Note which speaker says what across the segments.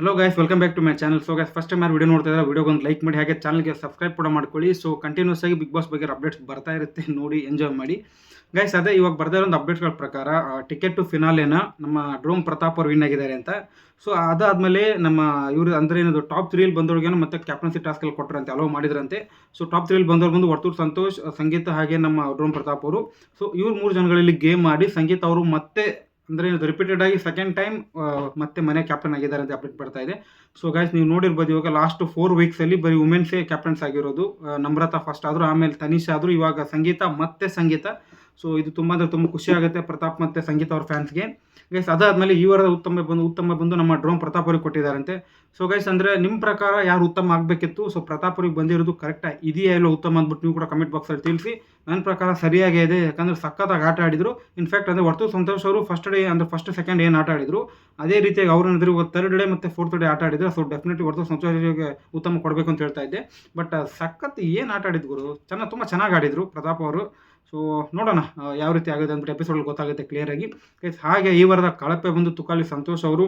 Speaker 1: Hello guys welcome back to my channel so guys first time ಯಾರು video ನೋಡ್ತಾ ಇದ್ದಾರೆ ವೀಡಿಯೋಗೆ ಒಂದು ಲೈಕ್ ಮಾಡಿ, ಹಾಗೆ ಚಾನಲ್ಗೆ ಸಬ್ಸ್ಕ್ರೈಬ್ ಕೂಡ ಮಾಡ್ಕೊಳ್ಳಿ. ಸೊ ಕಂಟಿನ್ಯೂಸ್ ಆಗಿ ಬಿಗ್ ಬಾಸ್ ಬಗ್ಗೆ ಅಪ್ಡೇಟ್ಸ್ ಬರ್ತಾ ಇರುತ್ತೆ, ನೋಡಿ ಎಂಜಾಯ್ ಮಾಡಿ. ಗೈಸ್ ಅದೇ ಇವಾಗ ಬರ್ತಾ ಇರೋ ಒಂದು ಅಪ್ಡೇಟ್ಸ್ಗಳ ಪ್ರಕಾರ ಟಿಕೆಟ್ ಟು ಫಿನಾಲೇನ ನಮ್ಮ ಡ್ರೋಮ್ ಪ್ರತಾಪ್ ಅವ್ರು ವಿನ್ ಆಗಿದ್ದಾರೆ ಅಂತ. ಸೊ ಅದಾದಮೇಲೆ ನಮ್ಮ ಇವರು ಅಂದರೆ ಏನದು ಟಾಪ್ ತ್ರೀಲಿ ಬಂದವ್ರಿಗೇನು ಮತ್ತೆ ಕ್ಯಾಪ್ಟನ್ಸಿ ಟಾಸ್ಕಲ್ಲಿ ಕೊಟ್ಟರಂತೆ ಅಲೋ ಮಾಡಿದ್ರಂತೆ. ಸೊ ಟಾಪ್ ತ್ರೀಲಿ ಬಂದವ್ರು ಬಂದು ವರ್ತೂರ್ ಸಂತೋಷ್, ಸಂಗೀತ ಹಾಗೆ ನಮ್ಮ ಡ್ರೋಮ್ ಪ್ರತಾಪ್ ಅವರು. ಸೊ ಇವ್ರು ಮೂರು ಜನಗಳಲ್ಲಿ ಗೇಮ್ ಮಾಡಿ ಸಂಗೀತ ಅವರು ಮತ್ತೆ ಅಂದರೆ ಇದು ರಿಪೀಟೆಡ್ ಆಗಿ ಸೆಕೆಂಡ್ ಟೈಮ್ ಮತ್ತೆ ಮನೆ ಕ್ಯಾಪ್ಟನ್ ಆಗಿದ್ದಾರೆ ಅಂತ ಅಪ್ಡೇಟ್ ಬರ್ತಾ ಇದೆ. ಸೊ ಗೈಸ್ ನೀವು ನೋಡಿರ್ಬೋದು ಇವಾಗ ಲಾಸ್ಟ್ ಫೋರ್ ವೀಕ್ಸಲ್ಲಿ ಬರೀ ವುಮೆನ್ಸೇ ಕ್ಯಾಪ್ಟನ್ಸ್ ಆಗಿರೋದು. ನಮ್ರತಾ ಫಸ್ಟ್ ಆದ್ರು, ಆಮೇಲೆ ತನಿಷಾ ಆದ್ರು, ಇವಾಗ ಸಂಗೀತ ಮತ್ತೆ ಸಂಗೀತ. ಸೊ ಇದು ತುಂಬ ಅಂದರೆ ತುಂಬ ಖುಷಿ ಆಗುತ್ತೆ ಪ್ರತಾಪ್ ಮತ್ತು ಸಂಗೀತ ಅವ್ರ ಫ್ಯಾನ್ಸ್ಗೆ ಗೈಸ್ ಅದಾದಮೇಲೆ ಈ ವಾರದ ಉತ್ತಮ ಬಂದು ಉತ್ತಮ ಬಂದು ನಮ್ಮ ಡ್ರೋನ್ ಪ್ರತಾಪ್ ಅವ್ರಿಗೆ ಕೊಟ್ಟಿದ್ದಾರಂತೆ. ಸೊ ಗೈಸ್ ಅಂದರೆ ನಿಮ್ಮ ಪ್ರಕಾರ ಯಾರು ಉತ್ತಮ ಆಗಬೇಕಿತ್ತು? ಸೊ ಪ್ರತಾಪ್ ಅವ್ರಿಗೆ ಬಂದಿರೋದು ಕರೆಕ್ಟಾಗಿ ಇದೆಯಾ ಇಲ್ಲ ಉತ್ತಮ ಅಂದ್ಬಿಟ್ಟು ನೀವು ಕೂಡ ಕಮೆಂಟ್ ಬಾಕ್ಸಲ್ಲಿ ತಿಳಿಸಿ. ನನ್ನ ಪ್ರಕಾರ ಸರಿಯಾಗೇ ಇದೆ, ಯಾಕಂದರೆ ಸಖತ್ತಾಗಿ ಆಟ ಆಡಿದರು. ಇನ್ಫ್ಯಾಕ್ಟ್ ಅಂದರೆ ಹೊರತು ಸಂತೋಷ್ ಅವರು ಫಸ್ಟ್ ಡೇ ಅಂದರೆ ಫಸ್ಟ್ ಸೆಕೆಂಡ್ ಏನು ಆಟ ಆಡಿದರು, ಅದೇ ರೀತಿಯಾಗಿ ಅವರು ಇವಾಗ ತರ್ಡ್ ಡೇ ಮತ್ತು ಫೋರ್ತ್ ಡೇ ಆಟ ಆಡಿದ್ರು ಸೊ ಡೆಫಿನೆಟ್ಲಿ ಸಂತೋಷ್ ಅವರಿಗೆ ಉತ್ತಮ ಕೊಡಬೇಕು ಅಂತ ಹೇಳ್ತಾ ಇದ್ದೆ. ಬಟ್ ಸಖತ್ ಏನು ಆಟ ಆಡಿದ್ರು ಚೆನ್ನಾಗಿ ತುಂಬ ಚೆನ್ನಾಗಿ ಆಡಿದರು ಪ್ರತಾಪ್ ಅವರು. ಸೊ ನೋಡೋಣ ಯಾವ ರೀತಿ ಆಗುತ್ತೆ ಅಂದ್ಬಿಟ್ಟು ಎಪಿಸೋಡ್ ಗೊತ್ತಾಗುತ್ತೆ ಕ್ಲಿಯರಾಗಿ ಗೈಸ್ ಹಾಗೆ ಈ ವಾರದ ಕಳಪೆ ಬಂದು ತುಕಾಲಿ ಸಂತೋಷ್ ಅವರು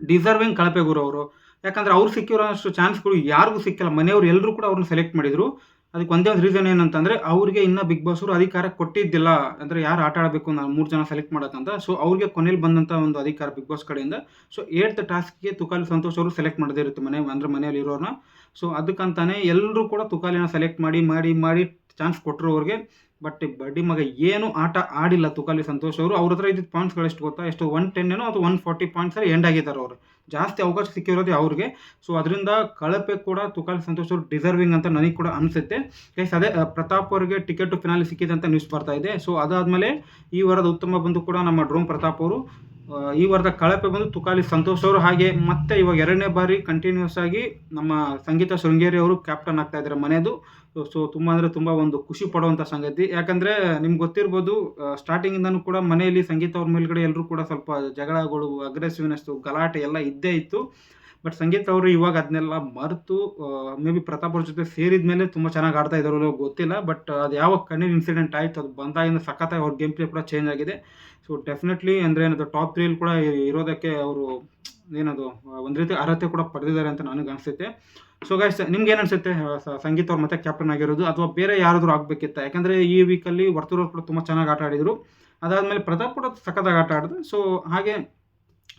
Speaker 1: ಡಿಸರ್ವಿಂಗ್ ಕಳಪೆ ಗುರು ಅವರು. ಯಾಕಂದ್ರೆ ಅವ್ರು ಸಿಕ್ಕಿರೋ ಅಷ್ಟು ಚಾನ್ಸ್ಗಳು ಯಾರಿಗೂ ಸಿಕ್ಕಿಲ್ಲ. ಮನೆಯವರು ಎಲ್ಲರೂ ಕೂಡ ಅವ್ರನ್ನ ಸೆಲೆಕ್ಟ್ ಮಾಡಿದ್ರು. ಅದಕ್ಕೆ ಒಂದೇ ಒಂದು ರೀಸನ್ ಏನಂತಂದ್ರೆ, ಅವ್ರಿಗೆ ಇನ್ನೂ ಬಿಗ್ ಅವರು ಅಧಿಕಾರ ಕೊಟ್ಟಿದ್ದಿಲ್ಲ. ಅಂದ್ರೆ ಯಾರು ಆಟ ಆಡಬೇಕು ನಾನು ಮೂರು ಜನ ಸೆಲೆಕ್ಟ್ ಮಾಡೋಕ್ಕಂತ ಸೊ ಅವ್ರಿಗೆ ಕೊನೆಯಲ್ಲಿ ಬಂದಂಥ ಒಂದು ಅಧಿಕಾರ ಬಿಗ್ ಬಾಸ್ ಕಡೆಯಿಂದ. ಸೊ ಏಟ್ತ್ ಟಾಸ್ಕ್ಗೆ ತುಕಾಲಿ ಸಂತೋಷ್ ಅವರು ಸೆಲೆಕ್ಟ್ ಮಾಡದೇ ಇರುತ್ತೆ ಮನೆ, ಅಂದ್ರೆ ಮನೆಯಲ್ಲಿ ಇರೋರ್ನ ಸೊ ಅದಕ್ಕಂತಾನೆ ಎಲ್ಲರೂ ಕೂಡ ತುಕಾಲಿನ ಸೆಲೆಕ್ಟ್ ಮಾಡಿ ಮಾಡಿ ಮಾಡಿ ಚಾನ್ಸ್ ಕೊಟ್ಟರು ಅವ್ರಿಗೆ. ಬಟ್ ಬಡ್ಡಿ ಮಗ ಏನು ಆಟ ಆಡಿಲ್ಲ ತುಕಾಲಿ ಸಂತೋಷ್ ಅವರು, ಅವ್ರ ಹತ್ರ ಇದ್ದಿದ್ದು ಪಾಯಿಂಟ್ಸ್ಗಳು ಎಷ್ಟು ಗೊತ್ತಾ? ಎಷ್ಟು ಒನ್ ಟೆನ್ ಏನೋ ಅಥವಾ ಒನ್ ಫಾರ್ಟಿ ಪಾಯಿಂಟ್ಸ್ ಎಂಡ್ ಆಗಿದ್ದಾರೆ ಅವರು. ಜಾಸ್ತಿ ಅವಕಾಶ ಸಿಕ್ಕಿರೋದೇ ಅವ್ರಿಗೆ. ಸೊ ಅದರಿಂದ ಕಳಪೆ ಕೂಡ ತುಕಾಲಿ ಸಂತೋಷ್ ಅವರು ಡಿಸರ್ವಿಂಗ್ ಅಂತ ನನಗೆ ಕೂಡ ಅನಿಸುತ್ತೆ. ಗೈಸ್ ಅದೇ ಪ್ರತಾಪ್ ಅವರಿಗೆ ಟಿಕೆಟ್ ಫಿನಾಲಿ ಸಿಕ್ಕಿದೆ ಅಂತ ನ್ಯೂಸ್ ಬರ್ತಾ ಇದೆ. ಸೊ ಅದಾದಮೇಲೆ ಈ ವಾರದ ಉತ್ತಮ ಬಂದು ಕೂಡ ನಮ್ಮ ಡ್ರೋಮ್ ಪ್ರತಾಪ್ ಅವರು ಈ ವಾರದ ಕಳಪೆ ಬಂದು ತುಕಾಲಿ ಸಂತೋಷ್ ಅವರು ಹಾಗೆ ಮತ್ತೆ ಇವಾಗ ಎರಡನೇ ಬಾರಿ ಕಂಟಿನ್ಯೂಸ್ ಆಗಿ ನಮ್ಮ ಸಂಗೀತ ಶೃಂಗೇರಿ ಅವರು ಕ್ಯಾಪ್ಟನ್ ಆಗ್ತಾ ಇದ್ದಾರೆ ಮನೆಯದು ಸೊ ತುಂಬ ಅಂದರೆ ತುಂಬ ಒಂದು ಖುಷಿ ಪಡುವಂಥ ಸಂಗತಿ. ಯಾಕಂದರೆ ನಿಮ್ಗೆ ಗೊತ್ತಿರ್ಬೋದು ಸ್ಟಾರ್ಟಿಂಗಿಂದನೂ ಕೂಡ ಮನೆಯಲ್ಲಿ ಸಂಗೀತ ಅವ್ರ ಮೇಲ್ಗಡೆ ಎಲ್ಲರೂ ಕೂಡ ಸ್ವಲ್ಪ ಜಗಳಗಳು ಅಗ್ರೆಸಿವ್ನೆಸ್ಸು ಗಲಾಟೆ ಎಲ್ಲ ಇದ್ದೇ ಇತ್ತು. ಬಟ್ ಸಂಗೀತ ಅವರು ಇವಾಗ ಅದನ್ನೆಲ್ಲ ಮರೆತು ಮೇ ಬಿ ಪ್ರತಾಪ್ ಅವ್ರ ಜೊತೆ ಸೇರಿದ ಮೇಲೆ ತುಂಬ ಚೆನ್ನಾಗಿ ಆಡ್ತಾ ಇದ್ದಾರೋ ಗೊತ್ತಿಲ್ಲ ಬಟ್ ಅದು ಯಾವಾಗ ಕಣ್ಣಿನ ಇನ್ಸಿಡೆಂಟ್ ಆಯಿತು, ಅದು ಬಂದಾಗಿಂದ ಸಖತ್ತಾಗಿ ಅವ್ರ ಗೇಮ್ ಪ್ಲೇ ಕೂಡ ಚೇಂಜ್ ಆಗಿದೆ. ಸೊ ಡೆಫಿನೆಟ್ಲಿ ಅಂದರೆ ಏನದು ಟಾಪ್ ತ್ರೀಲಿ ಕೂಡ ಇರೋದಕ್ಕೆ ಅವರು ಏನದು ಒಂದು ರೀತಿ ಅರ್ಹತೆ ಕೂಡ ಪಡೆದಿದ್ದಾರೆ ಅಂತ ನನಗೆ ಅನಿಸುತ್ತೆ. ಸೊ ಗೈಸ್ ನಿಮ್ಗೆ ಏನು ಅನಿಸುತ್ತೆ? ಸಂಗೀತ ಅವ್ರು ಮತ್ತೆ ಕ್ಯಾಪ್ಟನ್ ಆಗಿರೋದು, ಅಥವಾ ಬೇರೆ ಯಾರಾದರೂ ಆಗಬೇಕಿತ್ತ? ಯಾಕಂದರೆ ಈ ವೀಕಲ್ಲಿ ವರ್ತೂರವ್ರು ಕೂಡ ತುಂಬ ಚೆನ್ನಾಗಿ ಆಟ ಆಡಿದರು. ಅದಾದಮೇಲೆ ಪ್ರತಾಪ್ ಕೂಡ ಸಖತ್ತಾಗಿ ಆಟ ಆಡಿದ್ರು. ಸೊ ಹಾಗೆ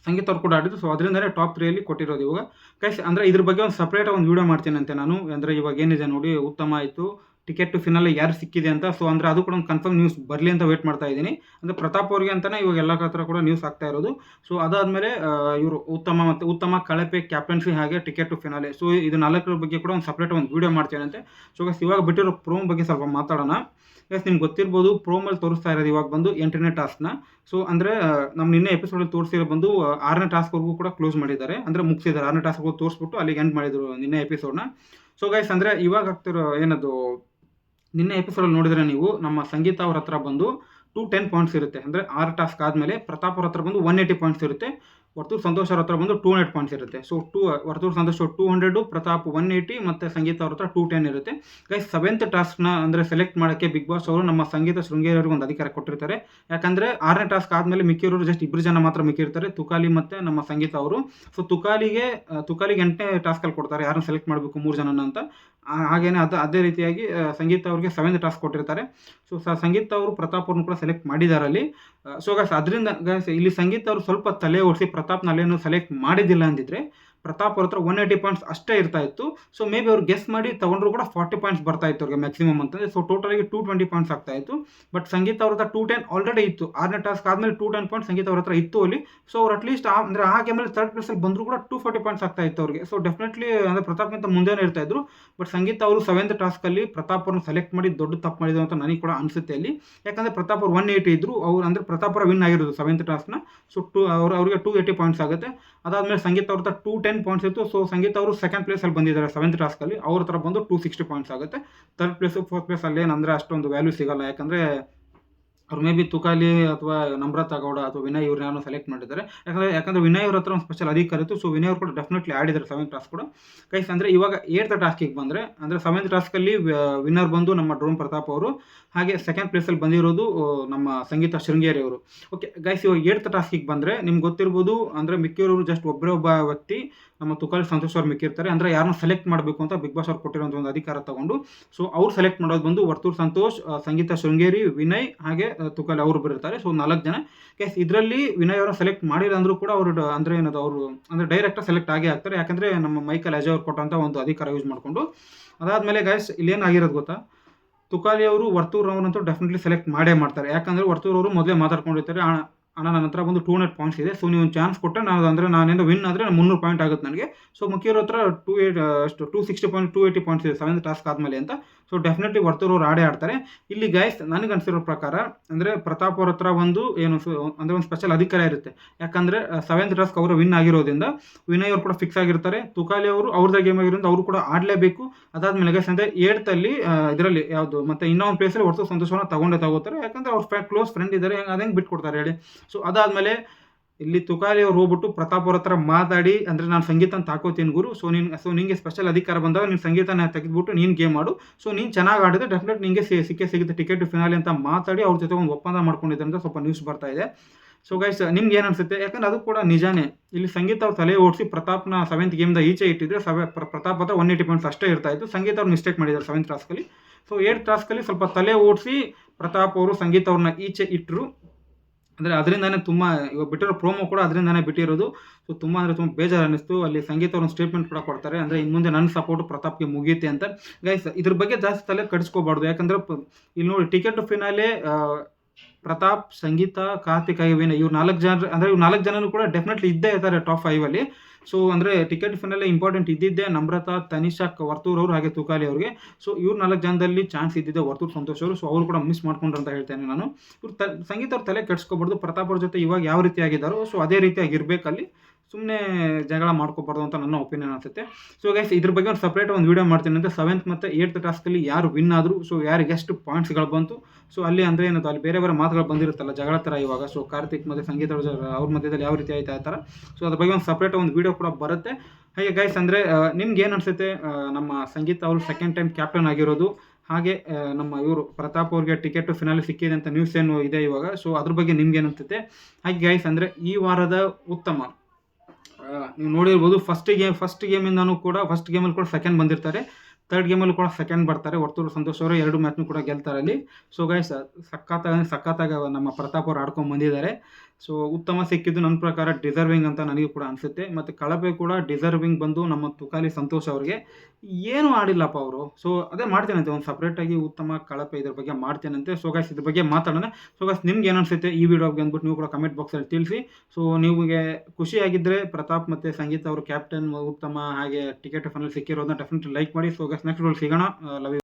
Speaker 1: ಸಂಗೀತ ಅವ್ರು ಕೂಡ ಆಡಿದ್ರು ಸೊ ಅದರಿಂದಲೇ ಟಾಪ್ ತ್ರೀಯಲ್ಲಿ ಕೊಟ್ಟಿರೋದು ಇವಾಗ. ಕೈಸ್ ಅಂದರೆ ಇದ್ರ ಬಗ್ಗೆ ಒಂದು ಸಪ್ರೇಟಾಗಿ ಒಂದು ವೀಡಿಯೋ ಮಾಡ್ತೀನಂತೆ ನಾನು. ಅಂದರೆ ಇವಾಗ ಏನಿದೆ ನೋಡಿ, ಉತ್ತಮ ಆಯಿತು. ಟಿಕೆಟ್ ಫಿನಾಲ್ ಯಾರು ಸಿಕ್ಕಿದೆ ಅಂತ. ಸೊ ಅಂದರೆ ಅದು ಕೂಡ ಒಂದು ಕನ್ಫರ್ಮ್ ನ್ಯೂಸ್ ಬರಲಿ ಅಂತ ವೇಟ್ ಮಾಡ್ತಾ ಇದ್ದೀನಿ. ಅಂದರೆ ಪ್ರತಾಪ್ ಅವ್ರಿಗೆ ಅಂತಲೇ ಇವಾಗ ಎಲ್ಲ ಹತ್ರ ಕೂಡ ನ್ಯೂಸ್ ಆಗ್ತಾ ಇರೋದು. ಸೊ ಅದಾದಮೇಲೆ ಇವರು ಉತ್ತಮ ಮತ್ತು ಉತ್ತಮ ಕಳಪೆ ಕ್ಯಾಪ್ಟನ್ಸಿ ಹಾಗೆ ಟಿಕೆಟ್ ಟು ಫಿನಾಲೆ ಸೊ ಇದು ನಾಲ್ಕರ ಬಗ್ಗೆ ಕೂಡ ಒಂದು ಸಪ್ರೇಟ್ ಒಂದು ವೀಡಿಯೋ ಮಾಡ್ತೇನೆ ಸೊ ಇವಾಗ ಬಿಟ್ಟಿರೋ ಪ್ರೋಮ್ ಬಗ್ಗೆ ಸ್ವಲ್ಪ ಮಾತಾಡೋಣ. ಎಸ್ ನಿಮ್ಗೆ ಗೊತ್ತಿರ್ಬೋದು ಪ್ರೋಮಲ್ಲಿ ತೋರಿಸ್ತಾ ಇರೋದು ಇವಾಗ ಬಂದು ಎಂಟನೇ ಟಾಸ್ಕ್ನ ಸೊ ಅಂದರೆ ನಮ್ಮ ನಿನ್ನೆ ಎಪಿಸೋಡಲ್ಲಿ ತೋರಿಸಿರೋ ಬಂದು ಆರನೇ ಟಾಸ್ಕ್ವರೆಗೂ ಕೂಡ ಕ್ಲೋಸ್ ಮಾಡಿದ್ದಾರೆ. ಅಂದರೆ ಮುಗಿಸಿದ್ದಾರೆ. ಆರನೇ ಟಾಸ್ಕ್ಗೂ ತೋರಿಸ್ಬಿಟ್ಟು ಅಲ್ಲಿಗೆ ಎಂಡ್ ಮಾಡಿದರು ನಿನ್ನೆ ಎಪಿಸೋಡ್ನ ಸೊ ಗೈಸ್ ಅಂದರೆ ಇವಾಗ ಆಗ್ತಿರೋ ಏನದು ನಿನ್ನೆ ಎಪಿಸೋಡಲ್ಲಿ ನೋಡಿದರೆ ನೀವು ನಮ್ಮ ಸಂಗೀತ ಅವ್ರ ಹತ್ರ ಬಂದು ಟು ಟೆನ್ ಪಾಯಿಂಟ್ಸ್ ಇರುತ್ತೆ. ಅಂದರೆ ಆರು ಟಾಸ್ಕ್ ಆದಮೇಲೆ ಪ್ರತಾಪ್ ಅವ್ರ ಹತ್ರ ಬಂದು ಒನ್ ಏಯ್ಟಿ ಪಾಯಿಂಟ್ಸ್ ಇರುತ್ತೆ. ವರ್ತೂರ್ ಸಂತೋಷ್ ಅವ್ರ ಹತ್ರ ಬಂದು ಟೂ ಹಂಡ್ರೆಡ್ ಪಾಯಿಂಟ್ಸ್ ಇರುತ್ತೆ. So two Varthur Santhosh two hundred Prathap one eighty ಮತ್ತು ಸಂಗೀತ ಅವ್ರ ಹತ್ರ ಟೂ ಟೆನ್ ಇರುತ್ತೆ. ಗೈಸ್ ಸೆವೆಂತ್ ಟಾಸ್ಕ್ನ ಅಂದರೆ ಸೆಲೆಕ್ಟ್ ಮಾಡೋಕ್ಕೆ ಬಿಗ್ ಬಾಸ್ ಅವರು ನಮ್ಮ ಸಂಗೀತ ಶೃಂಗೇರಿ ಅವ್ರಿಗೆ ಒಂದು ಅಧಿಕಾರ ಕೊಟ್ಟಿರ್ತಾರೆ. ಯಾಕಂದರೆ ಆರನೇ ಟಾಸ್ಕ್ ಆದಮೇಲೆ ಮಿಕ್ಕಿರೋರು ಜಸ್ಟ್ ಇಬ್ಬರು ಜನ ಮಾತ್ರ ಮಿಕ್ಕಿರ್ತಾರೆ. ತುಕಾಲಿ ಮತ್ತು ನಮ್ಮ ಸಂಗೀತ ಅವರು. ಸೊ ತುಕಾಲಿಗೆ ತುಕಾಲಿಗೆ ಎಂಟನೇ ಟಾಸ್ಕಲ್ಲಿ ಕೊಡ್ತಾರೆ. ಯಾರನ್ನ ಸೆಲೆಕ್ಟ್ ಮಾಡಬೇಕು ಮೂರು ಜನನ ಅಂತ. ಆ, ಹಾಗೇನೆ ಅದು ಅದೇ ರೀತಿಯಾಗಿ ಸಂಗೀತ ಅವ್ರಿಗೆ ಸೆವೆಂತ್ ಟಾಸ್ಕ್ ಕೊಟ್ಟಿರ್ತಾರೆ. ಸೊ ಸ ಸಂಗೀತ ಅವರು ಪ್ರತಾಪ್ ಅವ್ರನ್ನ ಕೂಡ ಸೆಲೆಕ್ಟ್ ಮಾಡಿದ್ದಾರೆ ಅಲ್ಲಿ ಸೊ ಗಾಸ್ ಅದರಿಂದ ಗಾಯ್ಸ್ ಇಲ್ಲಿ ಸಂಗೀತ ಅವರು ಸ್ವಲ್ಪ ತಲೆ ಓಡಿಸಿ ಪ್ರತಾಪ್ನ ಅಲ್ಲೇನು ಸೆಲೆಕ್ಟ್ ಮಾಡಿದ್ದಿಲ್ಲ ಅಂದಿದ್ರೆ ಪ್ರತಾಪ್ ಅವ್ರ ಹತ್ರ ಒನ್ ಏಯ್ಟಿ ಪಾಯಿಂಟ್ಸ್ ಅಷ್ಟೇ ಇರ್ತಾ ಇತ್ತು. ಸೊ ಮೇ ಬಿ ಅವ್ರು ಗೆಸ್ ಮಾಡಿ ತಗೊಂಡ್ರು ಕೂಡ ಫಾರ್ಟಿ ಪಾಯಿಂಟ್ಸ್ ಬರ್ತಾ ಇತ್ತು ಅವ್ರಿಗೆ ಮ್ಯಾಕ್ಸಿಮಮ್ ಅಂತಂದ್ರೆ. ಸೊ ಟೋಟಲಾಗಿ ಟೂ ಟ್ವೆಂಟಿ ಪಾಯಿಂಟ್ಸ್ ಆಗ್ತಾ ಇತ್ತು. ಬಟ್ ಸಂಗೀತ ಅವ್ರ ಹತ್ರ ಟೂ ಟೆನ್ ಆಲ್ರೆಡಿ ಇತ್ತು. ಆರನೇ ಟಾಸ್ಕ್ ಆದಮೇಲೆ ಟೂ ಟೆನ್ ಪಾಯಿಂಟ್ ಸಂಗೀತ ಅವ್ರ ಹತ್ರ ಇತ್ತು ಅಲ್ಲಿ. ಸೊ ಅವ್ರು ಅಟ್ಲೀಸ್ಟ್ ಅಂದರೆ ಆ ಗೇಮಲ್ಲಿ ತರ್ಡ್ ಪ್ಲೇಸಲ್ಲಿ ಬಂದರೂ ಕೂಡ ಟೂ ಫಾರ್ಟಿ ಪಾಯಿಂಟ್ಸ್ ಆಗ್ತಾ ಇತ್ತು ಅವ್ರಿಗೆ. ಸೊ ಡೆಫಿನೆಟ್ಲಿ ಅಂದರೆ ಪ್ರತಾಪ್ಗಿಂತ ಮುಂದೆನೇ ಇರ್ತಾ ಇದ್ರು. ಬಟ್ ಸಂಗೀತ ಅವರು ಸೆವೆಂತ್ ಟಾಸ್ಕಲ್ಲಿ ಪ್ರತಾಪ್ ಅವ್ರನ್ನ ಸೆಲೆಕ್ಟ್ ಮಾಡಿ ದೊಡ್ಡ ತಪ್ಪು ಮಾಡಿದ್ರು ಅಂತ ನನಗೆ ಕೂಡ ಅನಿಸುತ್ತೆ ಅಲ್ಲಿ. ಯಾಕಂದರೆ ಪ್ರತಾಪ್ ಅವ್ರು ಒನ್ ಏಯ್ಟಿ ಇದ್ರು. ಅವ್ರು ಅಂದರೆ ಪ್ರತಾಪ್ ಅವರ ವಿನ್ ಆಗಿರೋದು ಸೆವೆಂತ್ ಟಾಸ್ಕ್ನ ಸೊ ಟು ಅವ್ರು, ಅವರಿಗೆ ಟೂ ಏಯ್ಟಿ ಪಾಯಿಂಟ್ಸ್ ಆಗುತ್ತೆ. ಅದಾದಮೇಲೆ ಸಂಗೀತ ಅವ್ರ ಟೂ ಟೆನ್ ಪಾಯಿಂಟ್ಸ್ ಇತ್ತು. ಸೊ ಸಂಗೀತ ಅವರು ಸೆಕೆಂಡ್ ಪ್ಲೇಸ್ ಅಲ್ಲಿ ಬಂದಿದ್ದಾರೆ ಸೆವೆಂತ್ ಟಾಸ್ಕಲ್ಲಿ ಅವ್ರ ಹತ್ರ ಬಂದು ಟೂ ಸಿಕ್ಸ್ಟಿ ಪಾಯಿಂಟ್ಸ್ ಆಗುತ್ತೆ. ತರ್ಡ್ ಪ್ಲೇಸು ಫೋರ್ತ್ ಪ್ಲೇಸ್ ಅಲ್ಲಿ ಏನಂದ್ರೆ ಅಷ್ಟೊಂದು ವ್ಯಾಲ್ಯೂ ಸಿಗಲ್ಲ. ಯಾಕಂದರೆ ಅವ್ರು ಮೇ ಬಿ ತುಕಾಲಿ ಅಥವಾ ನಮ್ರತಾ ಗೌಡ ಅಥವಾ ವಿನಯ್ ಇವ್ರನ್ನ ಯಾರನ್ನೂ ಸೆಲೆಕ್ಟ್ ಮಾಡಿದ್ದಾರೆ. ಯಾಕಂದರೆ ಯಾಕಂದರೆ ವಿನಯ್ ಅವ್ರ ಹತ್ರ ಒಂದು ಸ್ಪೆಷಲ್ ಅಧಿಕಾರ ಇತ್ತು. ಸೊ ವಿನಯ್ ಅವ್ರು ಕೂಡ ಡೆಫಿನೆಟ್ಲಿ ಆಡಿದ್ದಾರೆ ಸೆವೆಂತ್ ಟಾಸ್ಕ್ ಕೂಡ. ಗೈಸ್ ಅಂದರೆ ಇವಾಗ ಏಳ್ತ್ ಟಾಸ್ಕಿಗೆ ಬಂದರೆ, ಅಂದರೆ ಸೆವೆಂತ್ ಟಾಸ್ಕಲ್ಲಿ ವಿನ್ನರ್ ಬಂದು ನಮ್ಮ ಡ್ರೋನ್ ಪ್ರತಾಪ್ ಅವರು, ಹಾಗೆ ಸೆಕೆಂಡ್ ಪ್ಲೇಸಲ್ಲಿ ಬಂದಿರೋದು ನಮ್ಮ ಸಂಗೀತ ಶೃಂಗೇರಿ ಅವರು. ಓಕೆ ಗೈಸ್ ಇವಾಗ ಏಳ್ತ್ ಟಾಸ್ಕಿಗೆ ಬಂದರೆ ನಿಮ್ಗೆ ಗೊತ್ತಿರ್ಬೋದು, ಅಂದರೆ ಮಿಕ್ಕಿರೋರು ಜಸ್ಟ್ ಒಬ್ಬರೇ ಒಬ್ಬ ವ್ಯಕ್ತಿ, ನಮ್ಮ ತುಕಾಲಿ ಸಂತೋಷ್ ಅವ್ರು ಮಿಕ್ಕಿರ್ತಾರೆ. ಅಂದರೆ ಯಾರನ್ನ ಸೆಲೆಕ್ಟ್ ಮಾಡಬೇಕು ಅಂತ ಬಿಗ್ ಬಾಸ್ ಅವ್ರು ಕೊಟ್ಟಿರೋಂಥ ಒಂದು ಅಧಿಕಾರ ತಗೊಂಡು. ಸೊ ಅವ್ರು ಸೆಲೆಕ್ಟ್ ಮಾಡೋದು ಬಂದು ವರ್ತೂರ್ ಸಂತೋಷ್ ಸಂಗೀತ ಶೃಂಗೇರಿ ವಿನಯ್ ಹಾಗೆ ತುಕಾಲಿ ಅವರು ಬರೀತಾರೆ ಸೊ ನಾಲ್ಕು ಜನ. ಕೇಸ್ ಇದರಲ್ಲಿ ವಿನಯ್ ಅವರ ಸೆಲೆಕ್ಟ್ ಮಾಡಿಲ್ಲ ಅಂದರೂ ಕೂಡ ಅವರು ಅಂದ್ರೆ ಏನದು, ಅವರು, ಅಂದರೆ ಡೈರೆಕ್ಟಾಗಿ ಸೆಲೆಕ್ಟ್ ಆಗೇ ಆಗ್ತಾರೆ. ಯಾಕಂದರೆ ನಮ್ಮ ಮೈಕಲ್ ಅಜಯ್ ಅವ್ರು ಕೊಟ್ಟಂಥ ಒಂದು ಅಧಿಕಾರ ಯೂಸ್ ಮಾಡಿಕೊಂಡು. ಅದಾದಮೇಲೆ ಗೈಸ್ ಇಲ್ಲೇನಾಗಿರೋದು ಗೊತ್ತಾ? ತುಕಾಲಿ ಅವರು ವರ್ತೂರ್ ಅವರಂತೂ ಡೆಫಿನೆಟ್ಲಿ ಸೆಲೆಕ್ಟ್ ಮಾಡೇ ಮಾಡ್ತಾರೆ. ಯಾಕಂದರೆ ವರ್ತೂರ್ ಅವರು ಮೊದಲೇ ಮಾತಾಡ್ಕೊಂಡಿರ್ತಾರೆ. ಅಣ್ಣ ನನ್ನ ಹತ್ರ ಒಂದು ಟೂ ಹಂಡ್ರೆಡ್ ಪಾಯಿಂಟ್ಸ್ ಇದೆ. ಸೊ ನೀವು ಒಂದು ಚಾನ್ಸ್ ಕೊಟ್ಟರೆ ನಾನು ಅಂದರೆ ನಾನೇನು ವಿನ್ ಆದರೆ ಮುನ್ನೂರು ಪಾಯಿಂಟ್ ಆಗುತ್ತೆ ನನಗೆ. ಸೊ ಮುಖ್ಯರ ಹತ್ರ ಟೂ ಏಯ್ಟ್ ಅಷ್ಟು two sixty point two eighty points ಇದೆ ಸೆವೆಂತ್ ಟಾಸ್ಕ್ ಆದಮೇಲೆ ಅಂತ. ಸೊ ಡೆಫಿನೆಟ್ಲಿ ವರ್ತೂರ್ ಆಡೆ ಆಡೇ ಆಡ್ತಾರೆ. ಇಲ್ಲಿ ಗೈಸ್ ನನಗೆ ಅನಿಸಿರೋ ಪ್ರಕಾರ ಅಂದರೆ ಪ್ರತಾಪ್ ಅವ್ರ ಹತ್ರ ಒಂದು ಏನು ಅಂದರೆ ಒಂದು ಸ್ಪೆಷಲ್ ಅಧಿಕಾರ ಇರುತ್ತೆ. ಯಾಕಂದರೆ ಸೆವೆಂತ್ ಟಾಸ್ಕ್ ಅವರು ವಿನ್ ಆಗಿರೋದ್ರಿಂದ ವಿನಯ್ ಅವರು ಕೂಡ ಫಿಕ್ಸ್ ಆಗಿರ್ತಾರೆ. ತುಕಾಲಿ ಅವರು ಅವ್ರದ್ದೇ ಗೇಮ್ ಆಗಿರೋದ್ರಿಂದ ಅವರು ಕೂಡ ಆಡಲೇಬೇಕು. ಅದಾದಮೇಲೆ ಗೈಸ್ ಅಂದರೆ ಏಡ್ತಲ್ಲಿ ಇದರಲ್ಲಿ ಯಾವುದು, ಮತ್ತು ಇನ್ನೊಂದು ಪ್ಲೇಸಲ್ಲಿ ಹೊರತು ಸಂತೋಷವನ್ನು ತಗೊಂಡೇ ತಗೋತಾರೆ. ಯಾಕಂದರೆ ಅವ್ರ ಫ್ಯಾ ಕ್ಲೋಸ್ ಫ್ರೆಂಡ್ ಇದ್ದಾರೆ. ಹೆಂಗೆ ಅದಂಗೆ ಬಿಟ್ಕೊಡ್ತಾರೆ ಹೇಳಿ. ಸೊ ಅದಾದಮೇಲೆ ಇಲ್ಲಿ ತುಕಾಲಿ ಅವ್ರು ಹೋಗ್ಬಿಟ್ಟು ಪ್ರತಾಪ್ ಅವ್ರ ಹತ್ರ ಮಾತಾಡಿ, ಅಂದರೆ ನಾನು ಸಂಗೀತನ ತಾಕೋತೀನಿ ಗುರು. ಸೊ ನೀನು ಸೊ ನಿಂಗೆ ಸ್ಪೆಷಲ್ ಅಧಿಕಾರ ಬಂದಾಗ ನೀನು ಸಂಗೀತನ ತೆಗೆದ್ಬಿಟ್ಟು ನೀನು ಗೇಮ್ ಮಾಡು ಸೊ ನೀನು ಚೆನ್ನಾಗಿ ಆಡಿದ್ರೆ ಡೆಫಿನೆಟ್ ನಿಂಗೆ ಸಿ- ಸಿಕ್ಕೇ ಸಿಗುತ್ತೆ ಟಿಕೆಟ್ ಫಿನಾಲಿ ಅಂತ ಮಾತಾಡಿ ಅವ್ರ ಜೊತೆ ಒಂದು ಒಪ್ಪಂದ ಮಾಡ್ಕೊಂಡಿದ್ದಾರೆ ಅಂತ ಸ್ವಲ್ಪ ನ್ಯೂಸ್ ಬರ್ತಾ ಇದೆ. ಸೊ ಗೈಸ್ ನಿಮ್ಗೆ ಏನು ಅನ್ಸುತ್ತೆ? ಯಾಕಂದ್ರೆ ಅದು ಕೂಡ ನಿಜಾನೇ. ಇಲ್ಲಿ ಸಂಗೀತ ಅವ್ರು ತಲೆ ಓಡಿಸಿ ಪ್ರತಾಪ್ನ ಸೆವೆಂತ್ ಗೇಮ್ದ ಈಚೆ ಇಟ್ಟಿದ್ರೆ ಸವೆ, ಪ್ರ- ಪ್ರತಾಪ್ ಹತ್ರ ಒನ್ ಏಯ್ಟಿ ಪಾಯಿಂಟ್ಸ್ ಅಷ್ಟೇ ಇರ್ತಾ ಇತ್ತು. ಸಂಗೀತ ಅವ್ರು ಮಿಸ್ಟೇಕ್ ಮಾಡಿದ್ದಾರೆ ಸೆವೆಂತ್ ಟಾಸ್ಕಲ್ಲಿ ಸೊ ಏಟ್ ಟಾಸ್ಕಲ್ಲಿ ಸ್ವಲ್ಪ ತಲೆ ಓಡಿಸಿ ಪ್ರತಾಪ್ ಅವರು ಸಂಗೀತ ಅವ್ರನ್ನ ಈಚೆ ಇಟ್ಟರು ಅಂದರೆ ಅದರಿಂದಾನೇ ತುಂಬ, ಇವಾಗ ಬಿಟ್ಟಿರೋ ಪ್ರೋಮೋ ಕೂಡ ಅದರಿಂದಾನೇ ಬಿಟ್ಟಿರೋದು. ಸೊ ತುಂಬ ಅಂದರೆ ತುಂಬ ಬೇಜಾರು ಅನ್ನಿಸ್ತು ಅಲ್ಲಿ ಸಂಗೀತ ಅವ್ರ ಸ್ಟೇಟ್ಮೆಂಟ್ ಕೂಡ ಕೊಡ್ತಾರೆ. ಅಂದರೆ ಇನ್ನು ಮುಂದೆ ನನ್ನ ಸಪೋರ್ಟ್ ಪ್ರತಾಪ್ಗೆ ಮುಗಿಯುತ್ತೆ ಅಂತ. ಗೈಸ್ ಇದ್ರ ಬಗ್ಗೆ ಜಾಸ್ತಿ ತಲೆ ಕಡಿಸ್ಕೋಬಾರ್ದು. ಯಾಕಂದ್ರೆ ಇಲ್ಲಿ ನೋಡಿ, ಟಿಕೆಟ್ ಫಿನಾಲೆ ಪ್ರತಾಪ್, ಸಂಗೀತ, ಕಾರ್ತಿಕ್ ಐವಿನ ಇವ್ರು ನಾಲ್ಕು ಜನ, ಅಂದರೆ ಇವ್ರು ನಾಲ್ಕು ಜನನು ಕೂಡ ಡೆಫಿನೆಟ್ಲಿ ಇದ್ದೇ ಇರ್ತಾರೆ ಟಾಪ್ ಫೈವಲ್ಲಿ ಸೊ ಅಂದರೆ ಟಿಕೆಟ್ ಫಿನಲ್ಲೇ ಇಂಪಾರ್ಟೆಂಟ್ ಇದ್ದಿದ್ದೆ ನಮ್ರತಾ, ತನಿಷಾ, ವರ್ತೂರ್ ಅವರು ಹಾಗೆ ತುಕಾಲಿ ಅವರಿಗೆ. ಸೊ ಇವ್ರು ನಾಲ್ಕು ಜನದಲ್ಲಿ ಚಾನ್ಸ್ ಇದ್ದಿದ್ದೆ ವರ್ತೂರ್ ಸಂತೋಷ್ ಅವರು. ಸೊ ಅವರು ಕೂಡ ಮಿಸ್ ಮಾಡ್ಕೊಂಡ್ರು ಅಂತ ಹೇಳ್ತೇನೆ ನಾನು. ಇವ್ರು ತ, ಸಂಗೀತ ಅವ್ರ ತಲೆ ಕೆಡ್ಸ್ಕೊಬಾರ್ದು. ಪ್ರತಾಪ್ ಅವ್ರ ಜೊತೆ ಇವಾಗ ಯಾವ ರೀತಿ ಆಗಿದ್ದಾರೋ ಸೊ ಅದೇ ರೀತಿಯಾಗಿ ಇರಬೇಕಲ್ಲಿ ಸುಮ್ಮನೆ ಜಗಳ ಮಾಡ್ಕೋಬಾರ್ದು ಅಂತ ನನ್ನ ಒಪಿನಿಯನ್ ಅನ್ಸುತ್ತೆ. ಸೊ ಗೈಸ್ ಇದ್ರ ಬಗ್ಗೆ ಒಂದು ಸಪ್ರೇಟ್ ಒಂದು ವೀಡಿಯೋ ಮಾಡ್ತೀನಿ ಅಂತ ಸೆವೆಂತ್ ಮತ್ತು ಏಯ್ತ್ ಟಾಸ್ಕಲ್ಲಿ ಯಾರು ವಿನ್ ಆದರು ಸೊ ಯಾರಿಗೆ ಎಷ್ಟು ಪಾಯಿಂಟ್ಸ್ಗಳು ಬಂತು ಸೊ ಅಲ್ಲಿ ಅಂದರೆ ಏನಂತ ಅಲ್ಲಿ ಬೇರೆ ಬೇರೆ ಮಾತುಗಳು ಬಂದಿರುತ್ತಲ್ಲ, ಜಗಳ ಥರ ಇವಾಗ ಸೊ ಕಾರ್ತಿಕ್ ಮತ್ತು ಸಂಗೀತ ಅವ್ರ ಮಧ್ಯದಲ್ಲಿ ಯಾವ ರೀತಿ ಆಯ್ತಾ ಆ ಥರ. ಸೊ ಅದ್ರ ಬಗ್ಗೆ ಒಂದು ಸಪ್ರೇಟ್ ಒಂದು ವೀಡಿಯೋ ಕೂಡ ಬರುತ್ತೆ. ಹಾಗೆ ಗೈಸ್ ಅಂದರೆ ನಿಮ್ಗೆ ಏನು ಅನಿಸುತ್ತೆ ನಮ್ಮ ಸಂಗೀತ ಅವರು ಸೆಕೆಂಡ್ ಟೈಮ್ ಕ್ಯಾಪ್ಟನ್ ಆಗಿರೋದು, ಹಾಗೆ ನಮ್ಮ ಇವರು ಪ್ರತಾಪ್ ಅವ್ರಿಗೆ ಟಿಕೆಟ್ ಫಿನಾಲಿ ಸಿಕ್ಕಿದೆ ಅಂತ ನ್ಯೂಸ್ ಏನು ಇದೆ ಇವಾಗ ಸೊ ಅದ್ರ ಬಗ್ಗೆ ನಿಮ್ಗೆ ಏನು ಅನ್ಸುತ್ತೆ? ಹಾಗೆ ಗೈಸ್ ಅಂದರೆ ಈ ವಾರದ ಉತ್ತಮ. ನೀವು ನೋಡಿರ್ಬೋದು ಫಸ್ಟ್ ಗೇಮ್ ಫಸ್ಟ್ ಗೇಮಿಂದನು ಕೂಡ ಫಸ್ಟ್ ಗೇಮಲ್ಲಿ ಕೂಡ ಸೆಕೆಂಡ್ ಬಂದಿರ್ತಾರೆ. ಥರ್ಡ್ ಗೇಮಲ್ಲಿ ಕೂಡ ಸೆಕೆಂಡ್ ಬರ್ತಾರೆ. ವರ್ತೂರು ಸಂತೋಷ್ ಅವರು ಎರಡು ಮ್ಯಾಚ್ನು ಕೂಡ ಗೆಲ್ತಾರೆ ಅಲ್ಲಿ. ಸೊ ಗೈಸ್ ಸಖತ್ತಾಗಿ ಸಕ್ಕತ್ತಾಗಿ ನಮ್ಮ ಪ್ರತಾಪ್ ಅವ್ರು ಆಡ್ಕೊಂಡು ಬಂದಿದ್ದಾರೆ. ಸೊ ಉತ್ತಮ ಸಿಕ್ಕಿದ್ದು ನನ್ನ ಪ್ರಕಾರ ಡಿಸರ್ವಿಂಗ್ ಅಂತ ನನಗೆ ಕೂಡ ಅನಿಸುತ್ತೆ. ಮತ್ತು ಕಳಪೆ ಕೂಡ ಡಿಸರ್ವಿಂಗ್ ಬಂದು ನಮ್ಮ ತುಕಾಲಿ ಸಂತೋಷ್ ಅವ್ರಿಗೆ. ಏನು ಆಡಿಲ್ಲಪ್ಪ ಅವರು. ಸೊ ಅದೇ ಮಾಡ್ತೇನಂತೆ ಒಂದು ಸಪ್ರೇಟಾಗಿ ಉತ್ತಮ ಕಳಪೆ ಇದ್ರ ಬಗ್ಗೆ ಮಾಡ್ತೇನಂತೆ ಸೊ ಗಾಯ್ಸ್ ಇದ್ರ ಬಗ್ಗೆ ಮಾತಾಡೋಣ. ಸೊ ಗಾಯ್ಸ್ ನಿಮ್ಗೆ ಏನು ಅನಿಸುತ್ತೆ ಈ ವಿಡಿಯೋಗೆ ಅಂದ್ಬಿಟ್ಟು ನೀವು ಕೂಡ ಕಮೆಂಟ್ ಬಾಕ್ಸಲ್ಲಿ ತಿಳಿಸಿ. ಸೊ ನಿಮಗೆ ಖುಷಿಯಾಗಿದ್ದರೆ ಪ್ರತಾಪ್ ಮತ್ತು ಸಂಗೀತ ಅವರು ಕ್ಯಾಪ್ಟನ್ ಉತ್ತಮ ಹಾಗೆ ಟಿಕೆಟ್ ಫೈನಲ್ ಸಿಕ್ಕಿರೋದನ್ನ ಡೆಫಿನೆಟ್ಲಿ ಲೈಕ್ ಮಾಡಿ. ಸೊ ಗಾಯ್ಸ್ ನೆಕ್ಸ್ಟ್ ಸಿಗೋಣ. Love you